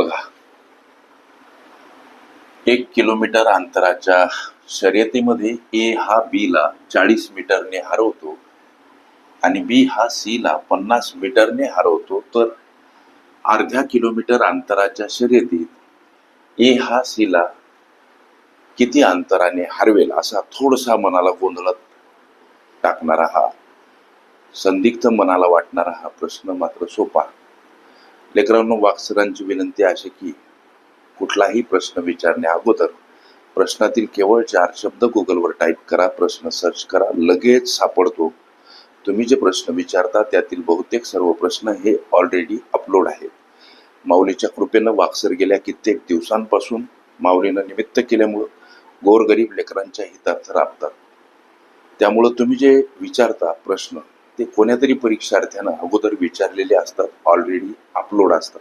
बघा. एक किलोमीटर अंतराच्या शर्यतीमध्ये ए हा बी ला चाळीस मीटरने हरवतो आणि बी हा सी ला पन्नास मीटरने हरवतो. तर अर्ध्या किलोमीटर अंतराच्या शर्यतीत ए हा सी ला किती अंतराने हरवेल असा थोडसा मनाला गोंधळात टाकणारा हा संदिग्ध मनाला वाटणारा हा प्रश्न मात्र सोपा. लेकरांनो वाक्सरांची विनंती अशी की कुठलाही प्रश्न विचारण्या अगोदर प्रश्नातील केवळ चार शब्द गुगलवर टाईप करा प्रश्न सर्च करा लगेच सापडतो. तुम्ही जे प्रश्न विचारता त्यातील बहुतेक सर्व प्रश्न हे ऑलरेडी अपलोड आहेत. माऊलीच्या कृपेनं वाक्सर गेल्या कित्येक दिवसांपासून माऊलीनं निमित्त केल्यामुळं गोरगरीब लेकरांच्या हितार्थ राबतात. त्यामुळं तुम्ही जे विचारता प्रश्न ते कोण्यातरी परीक्षार्थ्यानं अगोदर विचारलेले असतात ऑलरेडी अपलोड असतात.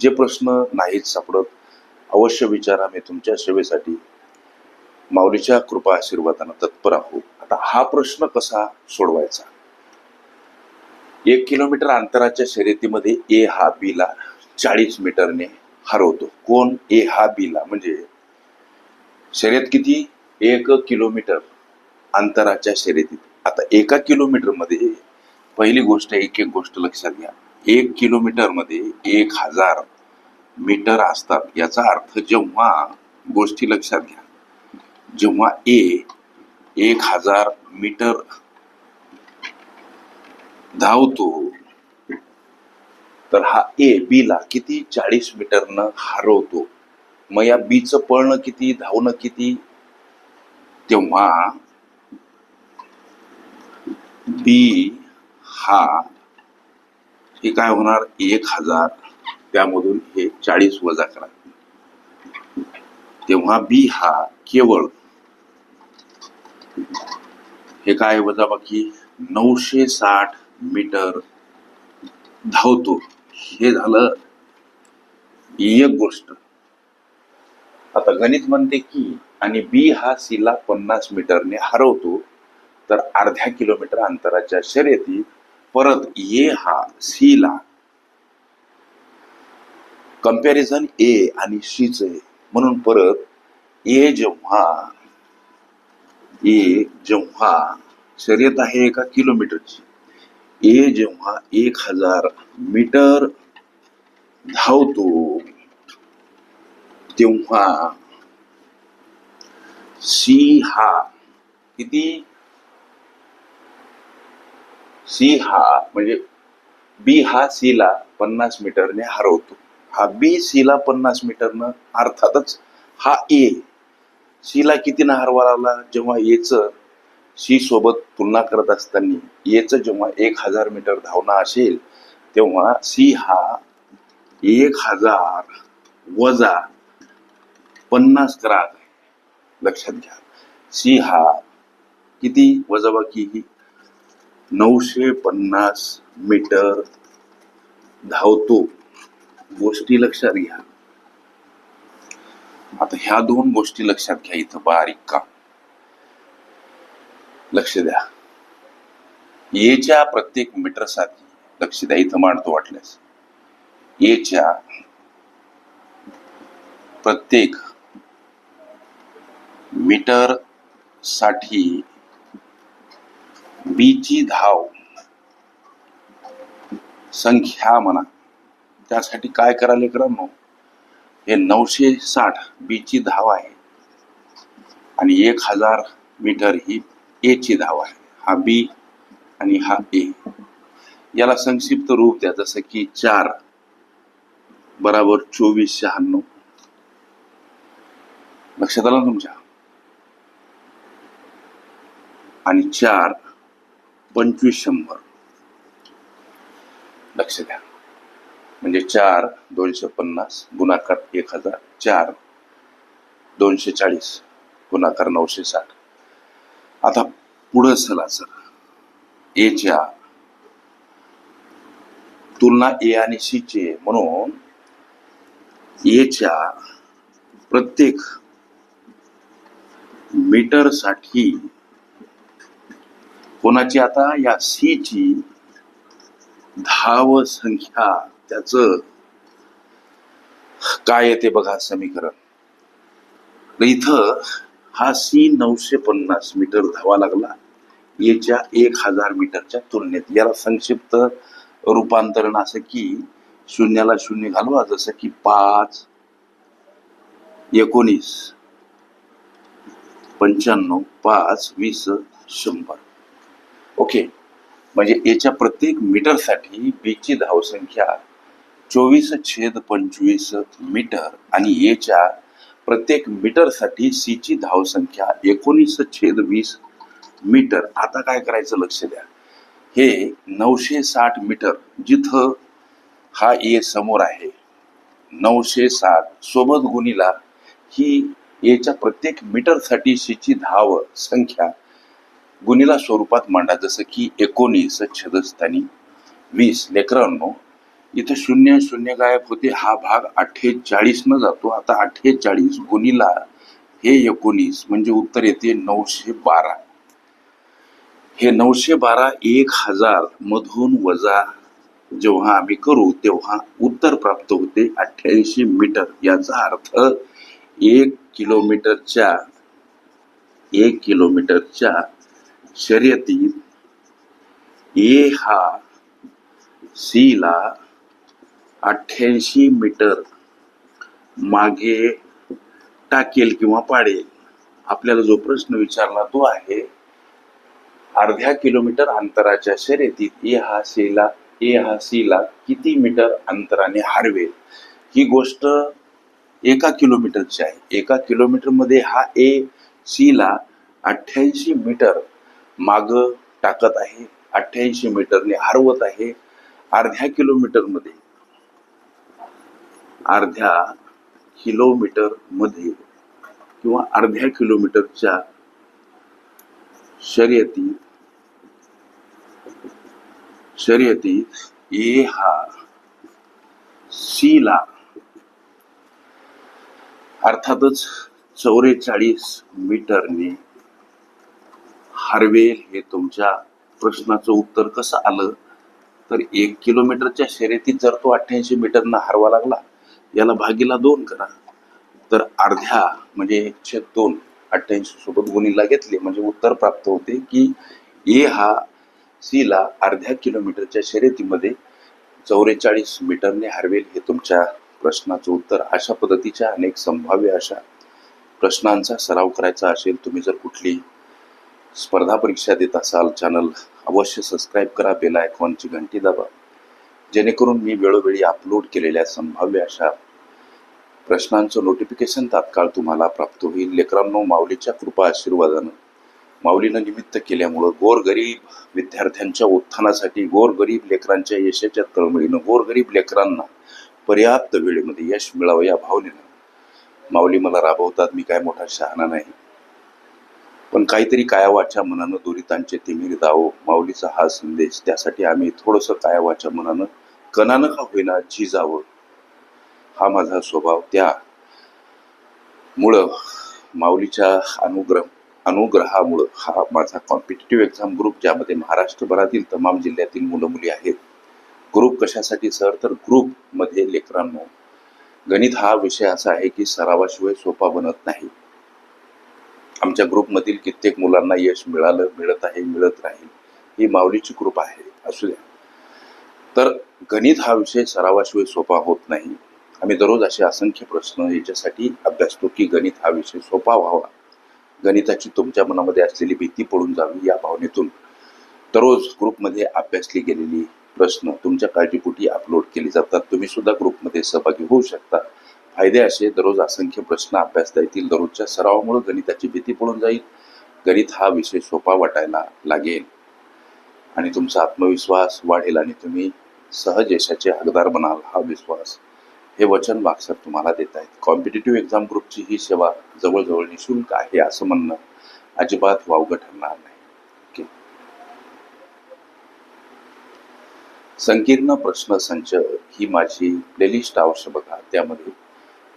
जे प्रश्न नाहीत सापडत अवश्य विचारा मी तुमच्या सेवेसाठी माऊलीच्या कृपा आशीर्वादानं तत्पर आहोत. आता हा प्रश्न कसा सोडवायचा? एक किलोमीटर अंतराच्या शर्यतीमध्ये ए हा बी ला चाळीस मीटरने हरवतो. कोण? ए हा बी ला. म्हणजे शर्यत किती? एक किलोमीटर अंतराच्या शर्यतीत. आता एका किलोमीटरमध्ये पहिली गोष्ट एक एक गोष्ट लक्षात घ्या. एक किलोमीटरमध्ये एक हजार मीटर असतात. याचा अर्थ जेव्हा गोष्टी लक्षात घ्या. जेव्हा ए एक हजार मीटर धावतो तर हा ए बी ला किती? चाळीस मीटरनं हरवतो. मग या बीचं पळणं किती? धावणं किती? तेव्हा बी हा हे काय होणार? एक हजार त्यामधून हे चाळीस वजा करा. तेव्हा बी हा केवळ हे काय वजा बाकी नऊशे साठ मीटर धावतो. हे झालं एक गोष्ट. आता गणित म्हणते की आणि बी हा सी ला पन्नास मीटरने हरवतो तर अर्ध्या किलोमीटर अंतराच्या शर्यतीत परत ए हा सी ला. कंपॅरिझन ए आणि शीच आहे म्हणून परत ए जेव्हा ए जेव्हा शर्यत आहे एका किलोमीटरची ए जेव्हा एक हजार मीटर धावतो तेव्हा सी हा किती? सी हा म्हणजे बी हा सी ला पन्नास मीटरने हरवतो. हा बी सी ला पन्नास मीटरनं अर्थातच हा ए सी ला कितीनं हरवा लागला? जेव्हा एच सी सोबत तुलना करत असताना एच जेव्हा एक हजार मीटर धावणं असेल तेव्हा सी हा एक हजार वजा पन्नास करा लक्षात घ्या. सी हा किती वजाबाकी? ही नऊशे पन्नास मीटर धावतो. गोष्टी लक्षात घ्या. आता ह्या दोन गोष्टी लक्षात घ्या इथं बारीक का. लक्ष द्या. येच्या प्रत्येक मीटरसाठी लक्ष द्या इथं मांडतो वाटल्यास. येच्या प्रत्येक मीटरसाठी बीची धाव. संख्या म्हणा. त्यासाठी काय करायला लेकरांनो? हे नऊशे साठ बीची धाव आहे. आणि एक हजार मीटर ही ए ची धाव आहे. हा बी आणि हा ए याला संक्षिप्त रूप द्या जसं की चार बराबर चोवीस शहाण्णव. लक्षात आलं तुमच्या? आणि चार पंचवीस शंभर. लक्ष द्या. म्हणजे चार दोनशे पन्नास गुणाकार एक हजार चार. दोनशे चाळीस गुणाकार नऊशे साठ. आता पुढं चला सर एच्या तुलना ए आणि सी चे म्हणून एच्या प्रत्येक मीटरसाठी कोणाची आता या सी ची धाव संख्या त्याच काय येते बघा समीकरण. इथं हा सी नऊशे पन्नास मीटर धावा लागला. याच्या एक हजार मीटरच्या तुलनेत. याला संक्षिप्त रूपांतरण असं की शून्याला शून्य घालवा जसं की पाच एकोणीस पंच्याण्णव पाच वीस शंभर. ओके. म्हणजे याच्या प्रत्येक मीटरसाठी बीची धावसंख्या चोवीस छेद पंचवीस मीटर आणि एच्या प्रत्येक मीटरसाठी सीची धावसंख्या एकोणीस छेद वीस मीटर. आता काय करायचं लक्ष द्या. हे नऊशे साठ मीटर जिथं हा ए समोर आहे नऊशे साठ सोबत गुणीला ही एच्या प्रत्येक मीटरसाठी सीची धाव संख्या गुणीला स्वरूपात मांडा जसं की एकोणीस छेदस्थानी वीस लेकरांनो इथं शून्य शून्य गायब होते. हा भाग अठ्ठेचाळीस न जातो. आता अठ्ठेचाळीस गुणीला हे एकोणीस म्हणजे उत्तर येते नऊशे बारा. हे नऊशे बारा एक हजार मधून वजा जेव्हा आम्ही करू तेव्हा उत्तर प्राप्त होते अठ्ठ्याऐंशी मीटर. याचा अर्थ एक किलोमीटरच्या एक किलोमीटरच्या शर्यतीत ए हा सी ला अठ्ठ्याऐंशी मीटर मागे टाकेल किंवा पाडेल? आपल्याला जो प्रश्न विचारला तो आहे अर्ध्या किलोमीटर अंतराच्या शर्यतीत ए हा सीला ए हा सीला किती मीटर अंतराने हरवेल? ही गोष्ट एका किलोमीटरची आहे. एका किलोमीटरमध्ये हा ए सीला अठ्ठ्याऐंशी मीटर माग टाकत आहे अठ्ठ्याऐंशी मीटरने हरवत आहे अर्ध्या किलोमीटरमध्ये. अर्ध्या किलोमीटरमध्ये किंवा अर्ध्या किलोमीटरच्या शर्यती शर्यतीत ए हा सी ला अर्थातच चौवेचाळीस मीटरने हरवेल हे तुमच्या प्रश्नाचं उत्तर कसं आलं? तर एक किलोमीटरच्या शर्यतीत जर तो अठ्ठ्याऐंशी मीटरनं हरवा लागला याला भागीला दोन करा. तर अर्ध्या म्हणजे एकशे दोन अठ्ठ्याऐंशी सोबत गुणीला घेतले. म्हणजे उत्तर प्राप्त होते की ए हा सी ला अर्ध्या किलोमीटरच्या शर्यतीमध्ये चौवेचाळीस मीटरने हरवेल हे तुमच्या प्रश्नाचं उत्तर. अशा पद्धतीच्या अनेक संभाव्य अशा प्रश्नांचा सराव करायचा असेल तुम्ही जर कुठली स्पर्धा परीक्षा देत असाल चॅनल अवश्य सबस्क्राईब करा बेल आयकॉनची घंटी दाबा. जेणेकरून मी वेळोवेळी अपलोड केलेल्या संभाव्य अशा प्रश्नांचं नोटिफिकेशन तात्काळ तुम्हाला प्राप्त होईल. लेकरांनो माऊलीच्या कृपा आशीर्वादानं माऊलीनं निमित्त केल्यामुळं गोरगरीब विद्यार्थ्यांच्या उत्थानासाठी गोरगरीब लेकरांच्या यशाच्या तळमळीनं गोरगरीब लेकरांना पर्याप्त वेळेमध्ये यश मिळावं या भावनेनं माऊली मला राबवतात. मी काय मोठा शहाणा नाही. पण काहीतरी कायावाच्या मनानं दुरितांचे तिमिर दावो माऊलीचा हा संदेश त्यासाठी आम्ही थोडंसं कायावाच्या मनानं कणानं का होईना झिजावं हा माझा स्वभाव. त्या मुळं माऊलीच्या अनुग्रह अनुग्रहामुळं हा माझा कॉम्पिटेटिव्ह एक्झाम ग्रुप ज्यामध्ये महाराष्ट्रभरातील तमाम जिल्ह्यातील मुलं मुली आहेत. ग्रुप कशासाठी सर तर ग्रुपमध्ये लेकरांनो गणित हा विषय असा आहे की सरावाशिवाय सोपा बनत नाही. आमच्या ग्रुपमधील कित्येक मुलांना यश मिळालं मिळत आहे मिळत राहील ही माऊलीची कृपा आहे असू द्या. तर गणित हा विषय सरावाशिवाय सोपा होत नाही. आम्ही दररोज असे असंख्य प्रश्न याच्यासाठी अभ्यासतो की गणित हा विषय सोपा व्हावा. गणिताची तुमच्या मनामध्ये असलेली भीती पडून जावी या भावनेतून. दररोज ग्रुपमध्ये अभ्यासली गेलेली प्रश्न तुमच्या काळजीपोटी अपलोड केले जातात तुम्ही सुद्धा ग्रुपमध्ये सहभागी होऊ शकता. फायदे असे दररोज असंख्य प्रश्न अभ्यासता येतील दररोजच्या सरावामुळे गणिताची भीती पडून जाईल. गणित हा विषय सोपा वाटायला लागेल. आणि तुमचा आत्मविश्वास वाढेल आणि तुम्ही सहज यशाचे हकदार बनाल हा विश्वास हे वचन मागसर तुम्हाला देत आहेत कॉम्पिटेटिव्ह एक्झाम ग्रुपची ही सेवा जवळजवळ निशुल्क आहे असं म्हणणं अजिबात वावगं ठरणार नाही. संकीर्ण प्रश्न संच ही माझी प्लेलिस्ट आवश्यक बघा. त्यामध्ये